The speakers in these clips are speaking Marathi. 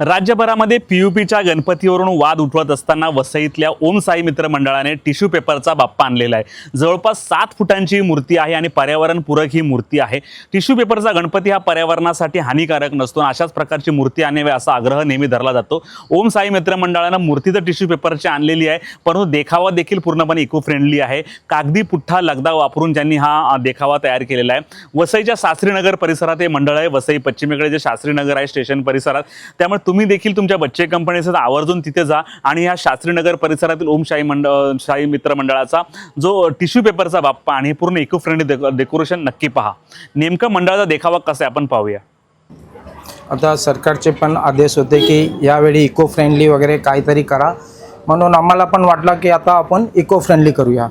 राज्यभरामध्ये पीयूपीच्या गणपतीवरून वाद उठवत असताना वसईतल्या ओम साई मित्र मंडळाने टिश्यू पेपरचा बाप्पा आणलेला आहे. जवळपास सात फुटांची ही मूर्ती आहे आणि पर्यावरणपूरक ही मूर्ती आहे. टिश्यू पेपरचा गणपती हा पर्यावरणासाठी हानिकारक नसतो आणि अशाच प्रकारची मूर्ती आणावी असा आग्रह नेहमी धरला जातो. ओम साई मित्र मंडळानं मूर्ती तर टिश्यू पेपरची आणलेली आहे परंतु देखावा देखील पूर्णपणे इको फ्रेंडली आहे. कागदी पुठ्ठा लगदा वापरून ज्यांनी हा देखावा तयार केलेला आहे. वसईच्या शास्त्रीनगर परिसरात हे मंडळ आहे. वसई पश्चिमेकडे जे शास्त्रीनगर आहे स्टेशन परिसरात. त्यामुळे तुम्ही देखील तुमच्या बच्चे कंपनीचं आवर्जून तिथे जा. आणि ह्या शास्त्रीनगर परिसरातील ओमशाही मंडळ शाही मित्र मंडळाचा जो टिश्यू पेपरचा बाप्पा आणि हे पूर्ण इको फ्रेंडली डेकोरेशन नक्की पहा. नेमकं मंडळाचा देखावा कसा आहे? आपण पाहूया. आता सरकारचे पण आदेश होते की यावेळी इको फ्रेंडली वगैरे काहीतरी करा. म्हणून आम्हाला पण वाटलं की आता आपण इको फ्रेंडली करूया.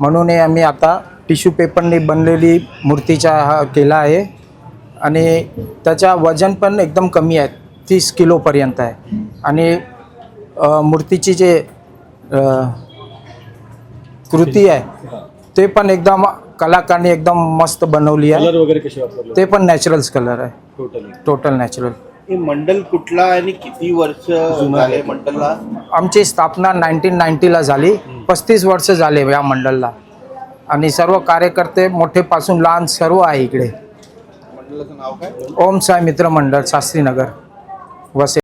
म्हणून हे आम्ही आता टिश्यू पेपरने बनलेली मूर्तीचा हा केला आहे. आणि त्याच्या वजन पण एकदम कमी आहेत तीस किलोपर्यंत आहे. आणि अ, मूर्तीची जे अ, कृती आहे ते पण एकदम कलाकारने एकदम मस्त बनवली आहे. कलर वगैरे कसे वापरले ते पण नॅचरल्स कलर आहे. टोटली टोटल नॅचरल हे मंडल कुठला आणि किती वर्ष झाले मंडलला? आमची स्थापना नाईन्टीन नाईन्टीला झाली. पस्तीस वर्ष झाले या मंडळला आणि सर्व कार्यकर्ते मोठेपासून लहान सर्व आहे इकडे. मंडळाचं नाव काय? ओम साई मित्र मंडळ शास्त्रीनगर. você.